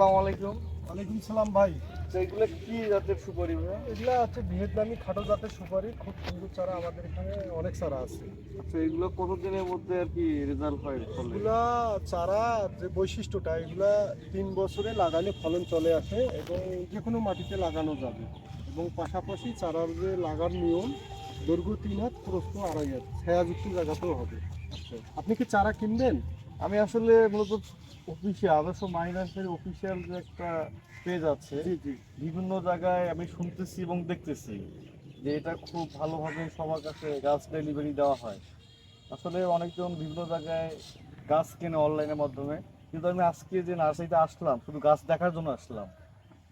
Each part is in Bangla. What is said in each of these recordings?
আসসালামু আলাইকুম। ওয়ালাইকুম সালাম ভাই। তো এগুলো কি জাতের সুপারি এগুলা হচ্ছে ভিয়েতনামি খাটো জাতের সুপারি খুব সুন্দর চারা আমাদের এখানে অনেক চারা আছে। আচ্ছা এগুলো কতদিনের মধ্যে আর কি রেজাল্ট হয় এগুলা চারা যে বৈশিষ্ট্যটা এগুলা তিন বছরে লাগালে ফলন চলে আসে এবং যে কোনো মাটিতে লাগানো যাবে। এবং পাশাপাশি চারার যে লাগার নিয়ম দৈর্ঘ্য তিন হাত প্রস্থ আড়াই হাত ছায়াযুক্ত জায়গাতেও হবে। আচ্ছা। আপনি কি চারা কিনবেন? আমি আসলে মূলত অফিসিয়াল আদর্শ মাইনাসের অফিসিয়াল যে একটা পেজ আছে বিভিন্ন জায়গায় আমি শুনতেছি এবং দেখতেছি যে এটা খুব ভালোভাবে সবার কাছে গাছ ডেলিভারি দেওয়া হয়। আসলে অনেকজন বিভিন্ন জায়গায় গাছ কেনে অনলাইনের মাধ্যমে। কিন্তু আমি আজকে যে নার্সারিতে আসলাম শুধু গাছ দেখার জন্য আসলাম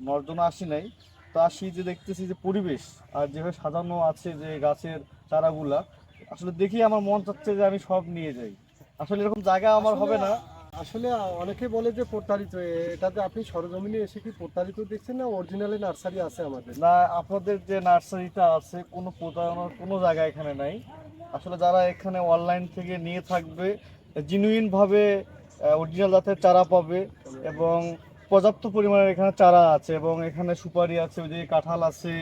নেওয়ার জন্য আসি নাই। তো আসি যে দেখতেছি যে পরিবেশ আর যেভাবে সাজানো আছে যে গাছের চারাগুলা আসলে দেখি আমার মন চাচ্ছে যে আমি সব নিয়ে যাই। আসলে এরকম জায়গা আমার হবে না। আসলে অনেকে বলে যে প্রতারিত এটাতে আপনি সরজমিনে এসে কি প্রতারিত দেখছেন না অরিজিনালি নার্সারি আছে আমাদের? না আপনাদের যে নার্সারিটা আছে কোনো প্রতারণার কোনো জায়গা এখানে নাই। আসলে যারা এখানে অনলাইন থেকে নিয়ে থাকবে জেনুইন ভাবে অরিজিনাল জাতের চারা পাবে এবং পর্যাপ্ত পরিমাণের এখানে চারা আছে এবং এখানে সুপারি আছে ওই যে কাঁঠাল আছে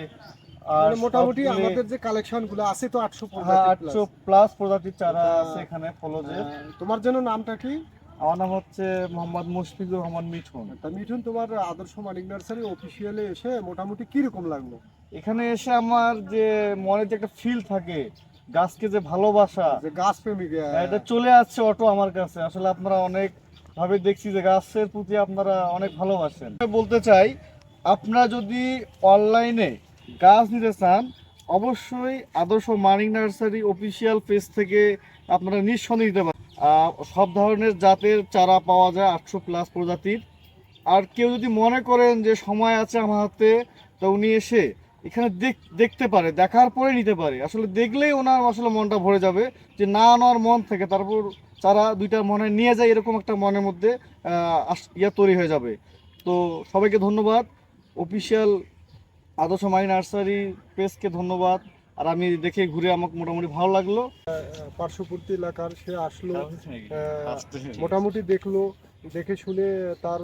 আর মানে মোটামুটি আমাদের যে কালেকশনগুলো আছে তো আটশো হ্যাঁ আটশো প্লাস প্রজাতির চারা আছে এখানে ফলজে তোমার জন্য নামটা কি? আমার নাম হচ্ছে মোহাম্মদ মুশফিকুর রহমান মিঠুন। তা মিঠুন তোমার আদর্শ মানিক নার্সারি অফিসিয়ালে এসে মোটামুটি কীরকম লাগল? এখানে এসে আমার যে মনে যে একটা ফিল থাকে গাছকে যে ভালোবাসা যে গাছ প্রেমিক হ্যাঁ, এটা চলে আসছে অটো আমার কাছে। আসলে আপনারা অনেক ভাবে দেখছি যে গাছের প্রতি আপনারা অনেক ভালোবাসেন। আমি বলতে চাই আপনারা যদি অনলাইনে গাছ নিতে চান, অবশ্যই আদর্শ মানিক নার্সারি অফিসিয়াল পেজ থেকে আপনারা নিঃসন্দেহে নিতে পারেন। সব ধরনের জাতের চারা পাওয়া যায় আটশো প্লাস প্রজাতির। আর কেউ যদি মনে করেন যে সময় আছে আমার হাতে, তো উনি এসে এখানে দেখ- দেখতে পারে, দেখার পরে নিতে পারে। আসলে দেখলেই ওনার আসলে মনটা ভরে যাবে যে না নেওয়ার মন থেকে। তারপর তারা দুইটা মনে নিয়ে যায়, এরকম একটা মনের মধ্যে ইয়া তৈরি হয়ে যাবে। তো সবাইকে ধন্যবাদ। অফিসিয়াল আদর্শ মাই নার্সারি পেজকে ধন্যবাদ। আর আমি দেখে ঘুরে আমাকে মোটামুটি ভালো লাগল। পার্শ্ববর্তী এলাকার সে আসলো মোটামুটি দেখল দেখে শুনে তার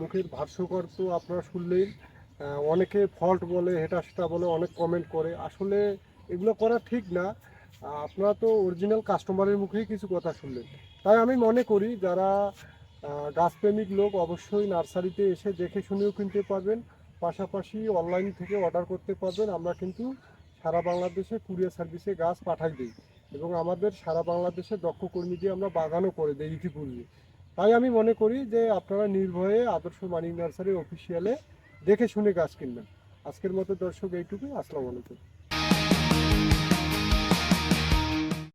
মুখের ভাষ্যকর তো আপনারা শুনলেন। অনেকে ফল্ট বলে হেটা সেটা বলে অনেক কমেন্ট করে। আসলে এগুলো করা ঠিক না। আপনারা তো অরিজিনাল কাস্টমারের মুখেই কিছু কথা শুনলেন। তাই আমি মনে করি যারা গাছপ্রেমিক লোক অবশ্যই নার্সারিতে এসে দেখে শুনেও কিনতে পারবেন। পাশাপাশি অনলাইন থেকে অর্ডার করতে পারবেন। আমরা কিন্তু সারা বাংলাদেশে কুরিয়ার সার্ভিসে গাছ পাঠাই দিই এবং আমাদের সারা বাংলাদেশে দক্ষ কর্মী দিয়ে আমরা বাগানও করে দিই ইতিপূর্বে। তাই আমি মনে করি যে আপনারা নির্ভয়ে আদর্শ মানিক নার্সারি অফিসিয়ালে দেখে শুনে গাছ কিনবেন। আজকের মতো দর্শক এইটুকুই। আসসালামু আলাইকুম।